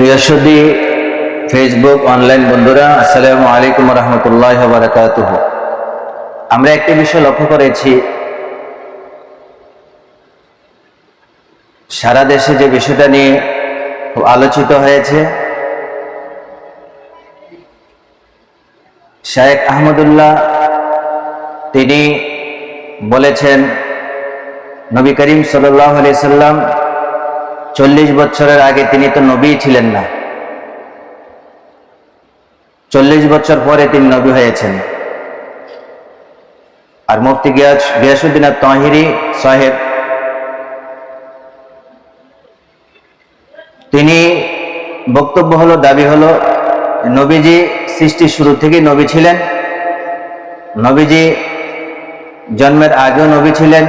প্রিয় Facebook online বন্ধুরা, আসসালামু আলাইকুম রহমতুল্লাহ বারাকাতুহ আমরা একটি বিষয় লক্ষ্য করেছি, সারা দেশে যে বিষয়টা নিয়ে আলোচিত হয়েছে, শায়েখ আহমদুল্লাহ তিনি বলেছেন, নবী করিম সাল্লাহ সাল্লাম চল্লিশ বছরের আগে তিনি তো নবী ছিলেন না। চল্লিশ বছর পরে তিনি নবী হয়েছেন। আর মুফতি গিয়াস গিয়াসুদ্দিন তাহিরি সাহেব, তিনি বক্তব্য হলো, দাবি হলো, নবীজি সৃষ্টির শুরু থেকেই নবী ছিলেন। নবীজি জন্মের আগেও নবী ছিলেন।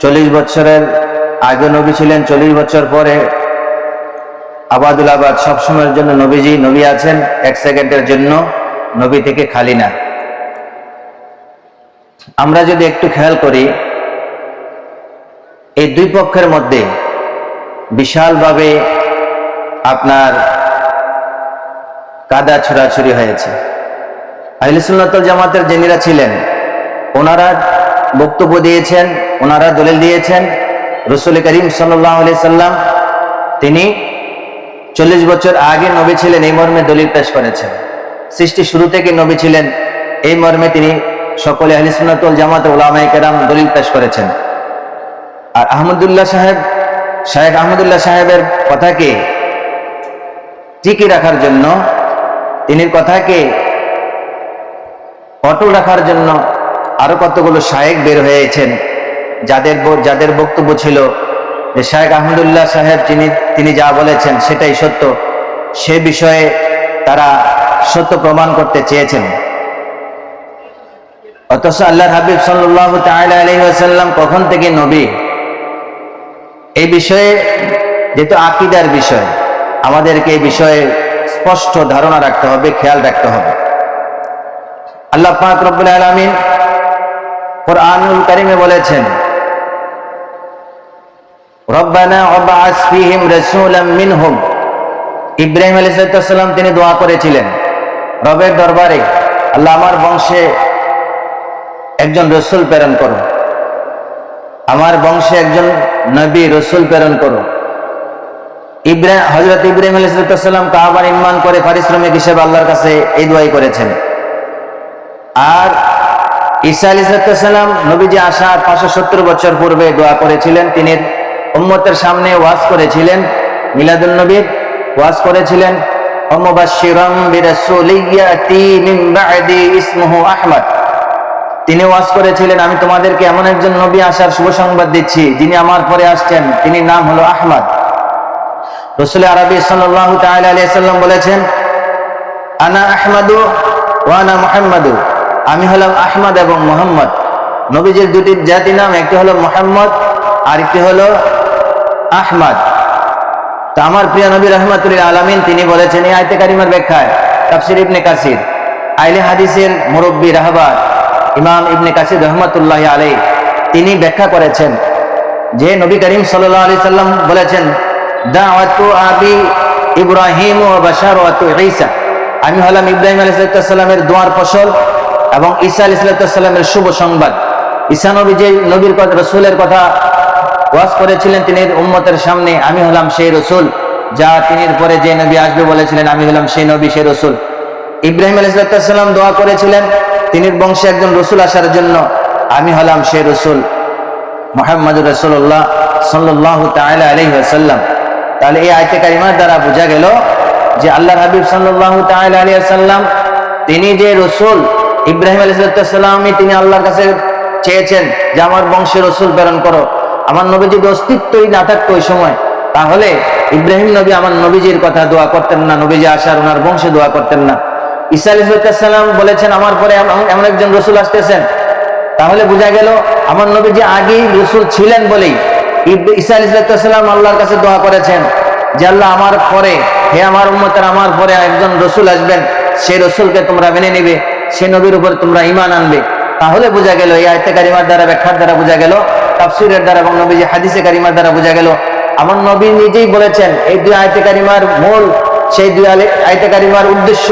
চল্লিশ বছরের আগে নবী ছিলেন, চল্লিশ বছর পরে আবাদুল আবাদ সবসময়ের জন্য নবীজি, নবী আছেন, এক সেকেন্ডের জন্য নবী থেকে খালি না। আমরা যদি একটু খেয়াল করি, এই দুই পক্ষের মধ্যে বিশালভাবে আপনার কাদা ছোড়াছুরি হয়েছে। আহিলসুল্লাতল জামাতের যিনিরা ছিলেন, ওনারা বক্তব্য দিয়েছেন, ওনারা দলিল দিয়েছেন রসুল করিম সাল্লাম, তিনি চল্লিশ বছর আগে নবী ছিলেন, এই মর্মে দলিল পেশ করেছেন। সৃষ্টি শুরু থেকে নবী ছিলেন, এই মর্মে তিনি সকলে আহলিসুল্লাতুল জামাত ওলামাই দলিল পেশ করেছেন। আর আহমদুল্লাহ সাহেব শাহেখ আহমদুল্লাহ সাহেবের কথাকে টিকি রাখার জন্য, তিনি কথাকে অটল রাখার জন্য আরও কতগুলো শায়েক বের হয়েছেন যাদের যাদের বক্তব্য ছিল যে শাহেখ আহমদুল্লাহ সাহেব যিনি, তিনি যা বলেছেন সেটাই সত্য, সে বিষয়ে তারা সত্য প্রমাণ করতে চেয়েছেন। অথচ আল্লাহ হাবিব সাল্লাহ আলহিহাসাল্লাম কখন থেকে নবী? এই বিষয়ে যেহেতু আকিদার বিষয়, আমাদেরকে এই বিষয়ে স্পষ্ট ধারণা রাখতে হবে, খেয়াল রাখতে হবে। আল্লাহ পাক আলমিন কোরআনুল কারিমে বলেছেন ইব্রাহিম আলাইহিস সালাম তিনি দোয়া করেছিলেন, রবের দরবারে আল্লাহ আমার বংশে একজন রসুল প্রেরণ করো। আমার বংশে একজন নবী রসুল প্রেরণ করো। ইব্রাহিম হজরত ইব্রাহিম আলাইসাল্লাম কাহাবার ইমান করে পারিশ্রমিক হিসেবে আল্লাহর কাছে এই দোয়াই করেছেন। আর ঈসা আলী সালাম নবীজি আসার পাঁচশো সত্তর বছর পূর্বে দোয়া করেছিলেন, তিনি উম্মতের সামনে ওয়াজ করেছিলেন মিলাদুল নবীর ওয়াজ করেছিলেন তিনি ওয়াজ করেছিলেন, আমি তোমাদেরকে এমন একজন নবী আসার শুভ সংবাদ দিচ্ছি, যিনি আমার পরে আসছেন তিনি নাম হলো আহমদ। রসুল আরবি সাল্লাম বলেছেন, আনা আহমদু ওয়ানা মোহাম্মদু। আমি হলাম আহমদ এবং মোহাম্মদ। নবীজির দুটি জাতি নাম, একটি হলো মোহাম্মদ, আরেকটি হলো আহমদ। তো আমার প্রিয় নবী রহমতুল্লাহ আলমিন, তিনি বলেছেন, এই আয়তে কারিমার ব্যাখ্যায় তাফসির ইবনে কাসির, আইলে হাদিসের মুরব্বী রাহবার ইমাম ইবনে কাসির রহমতুল্লাহ আলাই তিনি ব্যাখ্যা করেছেন যে নবী করিম সাল্লাহ আলি সাল্লাম বলেছেন, দাওয়াতু আবি ইব্রাহিম ও ওয়াতু ঈসা। আমি হলাম ইব্রাহিম আলাইসাল্লামের দোয়ার ফসল এবং ঈসা আলাইসাল্লামের শুভ সংবাদ। ঈসা নবী যে নবীর কথা, রসুলের কথা ওয়াজ করেছিলেন তিনি উম্মতের সামনে, আমি হলাম সেই রসুল, যা তিনি পরে যে নবী আসবে বলেছিলেন, আমি হলাম সেই নবী, সেই রসুল। ইব্রাহিম আলাইসাল্লাম দোয়া করেছিলেন তিনি বংশে একজন রসুল আসার জন্য, আমি হলাম সেই রসুল, মোহাম্মদ রসুল্লাহ সাল্লাহ তালা আলহিহাসাল্লাম তাহলে এই আয়তে কারিমার দ্বারা বোঝা গেল যে আল্লাহ হাবিব সাল্লাহ তালা আলিয়া সাল্লাম তিনি যে রসুল, ইব্রাহিম আলাইসাল্লামই তিনি আল্লাহর কাছে চেয়েছেন যে আমার বংশে রসুল প্রেরণ করো। আমার নবী যদি অস্তিত্বই না থাকতো ওই সময়। তাহলে ইব্রাহিম নবী আমার নবীজির কথা দোয়া করতেন না, নবীজি আসার ওনার বংশে দোয়া করতেন না। ঈসা আলাইসাল্লাম বলেছেন, আমার পরে এমন একজন রসুল আসতেছেন। তাহলে বোঝা গেল, আমার নবীজি আগেই রসুল ছিলেন বলেই ঈসা আলাইসাল্লাম আল্লাহর কাছে দোয়া করেছেন যে, আল্লাহ, আমার পরে, হে আমার উম্মতের, আমার পরে একজন রসুল আসবেন। সেই রসুলকে তোমরা মেনে নিবে, সে নবীর উপর তোমরা ইমান আনবে। তাহলে বোঝা গেল, এই আয়তে কারিমার দ্বারা ব্যাখ্যার দ্বারা বোঝা গেল তাফসিরের দ্বারা এবং নবীজি হাদিসে কারিমার দ্বারা বোঝা গেল। আমার নবী নিজেই বলেছেন, এই দুই আয়তে কারিমার মূল, সেই দুই আয়তে কারিমার উদ্দেশ্য,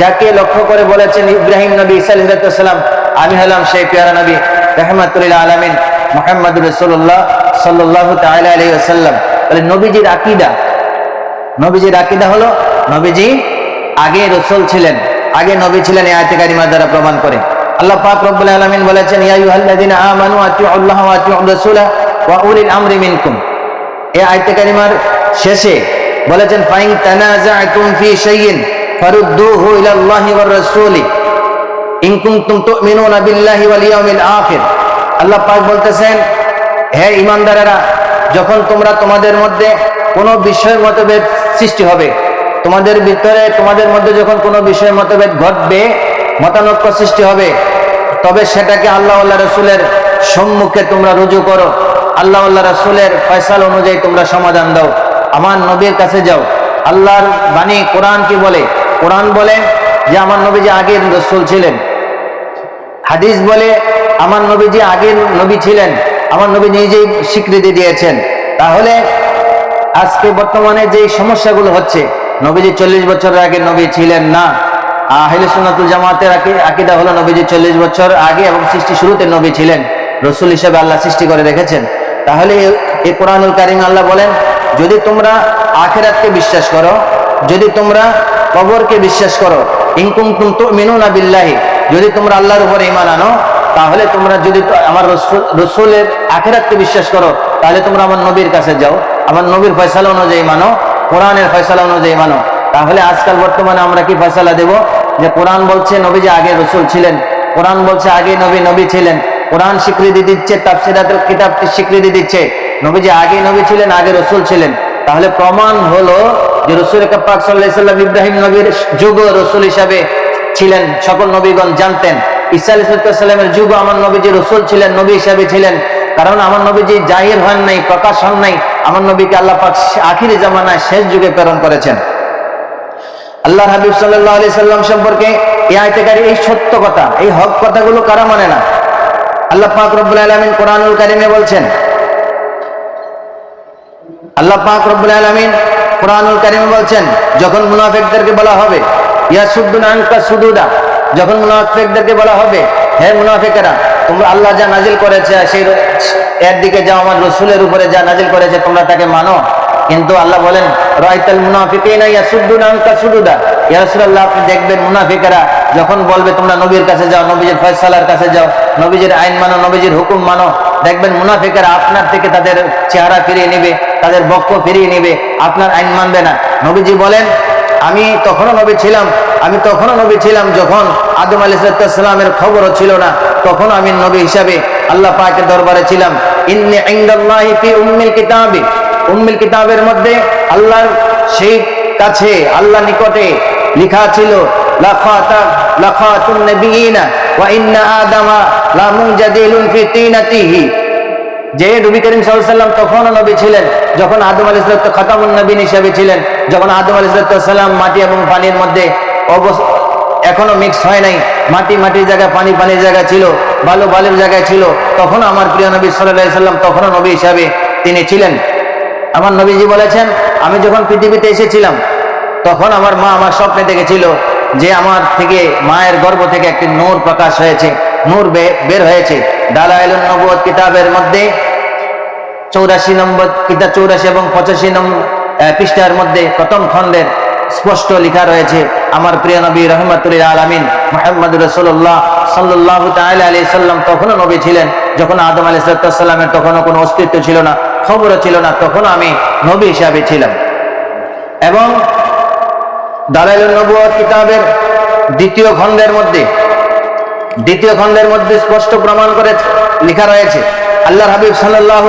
যাকে লক্ষ্য করে বলেছেন ইব্রাহিম নবী ইসালাম আমি হলাম সেই পেয়ারা নবী রহমাতুল্লাহ আলমিন মোহাম্মদ রসুল্লাহ সাল্লাহ ওয়াসাল্লাম। তাহলে নবীজির আকিদা নবীজির আকিদা হলো, নবীজি আগে রসুল ছিলেন, আগে নবী ছিলেন এই আয়তে কারিমার দ্বারা প্রমাণ করে। আল্লাহ পাক রব্বুল আলামিন বলেছেন, ইয়া আইয়ুহাল্লাযিনা আমানু আতিউল্লাহ ওয়া আতিউর রাসূলা ওয়া উলিল আমরি মিনকুম। এই আয়তে কারিমার শেষে বলেছেন, ফাইন তানাজাতুম ফি শাইইন ফারুদ্দুহু ইলাল্লাহি ওয়ার রাসূলি ইন কুনতুম তুমিনুনা বিল্লাহি ওয়াল ইয়াউমিল আখির। আল্লাহ পাক বলতেছেন, হে ঈমানদারেরা, যখন তোমরা তোমাদের মধ্যে কোনো বিষয়ের মতভেদ সৃষ্টি হবে, তোমাদের ভিতরে তোমাদের মধ্যে যখন কোনো বিষয়ের মতভেদ ঘটবে, মতানৈক্য সৃষ্টি হবে তবে সেটাকে আল্লাহ আল্লাহ রসুলের সম্মুখে তোমরা রুজু করো। আল্লাহ আল্লাহ রসুলের ফয়সাল অনুযায়ী তোমরা সমাধান দাও। আমার নবীর কাছে যাও। আল্লাহর বাণী কোরআন কি বলে? কোরআন বলে যে, আমার নবী যে আগের রসুল ছিলেন। হাদিস বলে, আমার নবী যে আগের নবী ছিলেন। আমার নবী নিজেই স্বীকৃতি দিয়েছেন। তাহলে আজকে বর্তমানে যে সমস্যাগুলো হচ্ছে, নবীজি চল্লিশ বছর আগে নবী ছিলেন না। আহলে সুন্নাতুল জামাতের আকি- আকিদা হলো নবীজি চল্লিশ বছর আগে এবং সৃষ্টি শুরুতে নবী ছিলেন, রসুল হিসেবে আল্লাহ সৃষ্টি করে রেখেছেন। তাহলে এই কোরআনুল কারিম আল্লাহ বলেন, যদি তোমরা আখেরাতকে বিশ্বাস করো, যদি তোমরা কবরকে বিশ্বাস করো ইনকুম তুমতো মিনু না বিল্লাহি, যদি তোমরা আল্লাহর উপরে ইমান আনো, তাহলে তোমরা যদি আমার রসুল রসুলের আখেরাতকে বিশ্বাস করো, তাহলে তোমরা আমার নবীর কাছে যাও। আমার নবীর ফয়সালা অনুযায়ী মানো, কোরআনের ফয়সালা অনুযায়ী মানো। তাহলে আজকাল বর্তমানে আমরা কি ফয়সালা দেব? যে কোরআন বলছে নবী যে আগে রসুল ছিলেন, কোরআন বলছে আগে নবী নবী ছিলেন, কোরআন স্বীকৃতি দিচ্ছে তাফসিরাতের কিতাবটি স্বীকৃতি দিচ্ছে নবী যে আগে নবী ছিলেন, আগে রসুল ছিলেন। তাহলে প্রমাণ হলো যে রসুল পাক সাল্লাহ ইব্রাহিম নবীর যুগ রসুল হিসাবে ছিলেন, সকল নবীগণ জানতেন। ঈসা আলাইসাল্লামের যুগ আমার নবীজি রসুল ছিলেন, নবী হিসাবে ছিলেন। কারণ আমার নবীজি জাহির হন নাই, প্রকাশ হন নাই, আমার নবীকে আল্লাহ পাক আখিরি জামানায় শেষ যুগে প্রেরণ করেছেন। আল্লাহ হাবিব সাল্লাহ আলি সাল্লাম সম্পর্কে এই আয়তেকারী এই সত্য কথা, এই হক কথাগুলো কারা মানে না? আল্লাহ পাক রব্বুল আলমিন কোরআনুল কারিমে বলছেন, আল্লাহ পাক রব্বুল আলমিন কোরআনুল কারিমে বলছেন, যখন মুনাফিকদেরকে বলা হবে ইয়াসুদ্দুন আনকা সুদুদা, যখন মুনাফিকদেরকে বলা হবে, হে মুনাফিকেরা, তোমরা আল্লাহ যা নাজিল করেছে, সেই এর দিকে যা আমার রসুলের উপরে যা নাজিল করেছে, তোমরা তাকে মানো। কিন্তু আল্লাহ বলেন, রাইতাল মুনাফিকিনা ইয়াসুদ্দুন আনকা সুদুদা। ইয়া রাসূলুল্লাহ, আপনি দেখবেন মুনাফিকেরা যখন বলবে, তোমরা নবীর কাছে যাও, নবীজির ফয়সালার কাছে যাও, নবীজির আইন মানো, নবীজির হুকুম মানো। দেখবেন মুনাফিকেরা আপনার থেকে তাদের চেহারা ফিরিয়ে নেবে, তাদের বক্ষ ফিরিয়ে নেবে, আপনার আইন মানবে না। নবীজি বলেন, আমি তখনও নবী ছিলাম, আমি তখনও নবী ছিলাম যখন আদম আলী সালামের খবরও ছিল না তখন আমি নবী হিসাবে আল্লাহ পাকের দরবারে ছিলাম। উম্মিল কিতাবের মধ্যে আল্লাহর সেই কাছে আল্লাহ নিকটে লেখা ছিল যে নবী করিম সাল্লাম তখনও নবী ছিলেন, যখন আদম আলী খাতামুন নবীন হিসেবে ছিলেন, যখন আদম আলী সাল্লাম মাটি এবং পানির মধ্যে অবস- এখনও মিক্স হয় নাই, মাটি মাটির জায়গায়, পানি পানির জায়গায় ছিল, বালু বালুর জায়গায় ছিল তখন আমার প্রিয় নবী সাল্লাহ সাল্লাম তখনও নবী হিসাবে তিনি ছিলেন। আমার নবীজি বলেছেন, আমি যখন পৃথিবীতে এসেছিলাম, তখন আমার মা আমার স্বপ্নে দেখেছিল যে আমার থেকে, মায়ের গর্ভ থেকে একটি নূর প্রকাশ হয়েছে, নূর বের হয়েছে। দালাইল নবুয়ত কিতাবের মধ্যে চৌরাশি নম্বর, কিতাব চৌরাশি এবং পঁচাশি নম্বর পৃষ্ঠার মধ্যে প্রথম খণ্ডের স্পষ্ট লেখা রয়েছে, আমার প্রিয় নবী রহমতুল্লাহ আলমিন মোহাম্মদ রসুল্লাহ সাল্লাহ আলি সাল্লাম তখনও নবী ছিলেন, যখন আদম আলি সাল্লামের তখনও কোনো অস্তিত্ব ছিল না। খবরও ছিল না তখন আমি নবী হিসাবে ছিলাম। এবং দালাইল নবুয়ত কিতাবের দ্বিতীয় খণ্ডের মধ্যে, দ্বিতীয় খণ্ডের মধ্যে স্পষ্ট প্রমাণ করে লেখা রয়েছে আল্লাহ হাবিব সাল্লাহ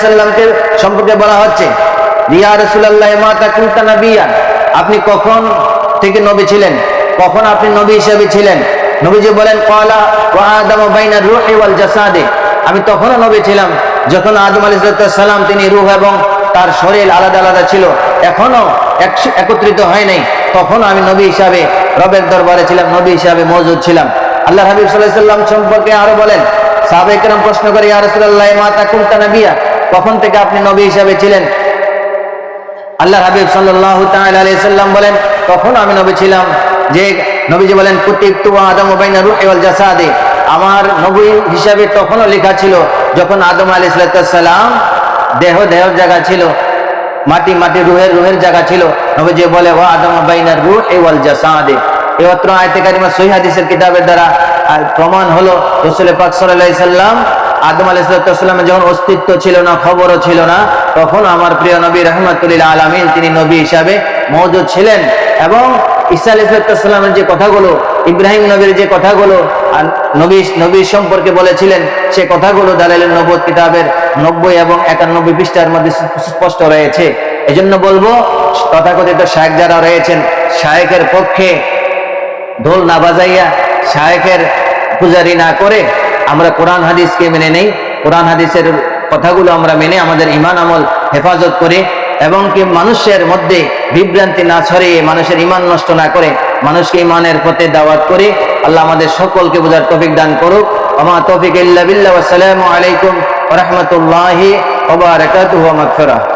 সাল্লামকে সম্পর্কে বলা হচ্ছে রিয়া রসুল্লাহ মাতা কুন্তা নবিয়া আপনি কখন থেকে নবী ছিলেন? কখন আপনি নবী হিসেবে ছিলেন? নবীজি বলেন কলা আমি তখনও নবী ছিলাম। যখন আদম আলী সাল্লাম তিনি রুহ এবং তার শরীর আলাদা আলাদা ছিল, এখনও একত্রিত হয় নাই তখন আমি নবী হিসাবে রবের দরবারে ছিলাম, নবী হিসাবে মজুদ ছিলাম। আল্লাহ হাবিব সাল্লাহ সাল্লাম সম্পর্কে আরও বলেন সাহাবেকরাম প্রশ্ন করে, ইয়া রাসূলুল্লাহ মাতা কুনতা নবিয়া? কখন থেকে আপনি নবী হিসাবে ছিলেন? আল্লাহ হাবিব সাল্লাল্লাহু তাআলা আলাইহি সাল্লাম বলেন তখন আমি নবী ছিলাম। যে নবীজি বলেন, কুতিবতু আদম বাইনা রূহি ওয়াল জাসাদি। আমার নবী হিসাবে তখনও লেখা ছিল যখন আদম আলাইহিস সালাম দেহ দেহের জায়গা ছিল, মাটি মাটি রুহের রুহের জায়গা ছিল। নবীজি বলে, ও আদম বাইনার রূহ ওয়াল জাসাদি। এই অত্র আয়তে কারিমা কিতাবের দ্বারা আর প্রমাণ হলো রাসূল পাক সাল্লাম আদম আলাইসালামের যখন অস্তিত্ব ছিল না, খবরও ছিল না, তখন আমার প্রিয় নবী রহমতুল্লাহ আলমিন তিনি নবী হিসাবে মৌজুদ ছিলেন। এবং ঈসা আলাইসালামের যে কথাগুলো ইব্রাহিম নবীর যে কথাগুলো আর নবী নবীর সম্পর্কে বলেছিলেন, সে কথাগুলো দালালের নবদ কিতাবের নব্বই এবং একানব্বই পৃষ্ঠার মধ্যে স্পষ্ট রয়েছে। এজন্য বলব, তথাকথিত শায়েক যারা রয়েছেন শায়েকের পক্ষে ঢোল না বাজাইয়া শায়েকের পূজারি না করে আমরা কোরআন হাদিসকে মেনে নেই। কোরআন হাদিসের কথাগুলো আমরা মেনে আমাদের ইমান আমল হেফাজত করে এবং কি মানুষের মধ্যে বিভ্রান্তি না ছড়িয়ে মানুষের ইমান নষ্ট না করে মানুষকে ইমানের পথে দাওয়াত করি। আল্লাহ আমাদের সকলকে বোঝার তফিক দান করুক। আমার তফিক ইল্লা বিল্লাহ। আসসালামু আলাইকুম ওয়া রাহমাতুল্লাহি ওয়া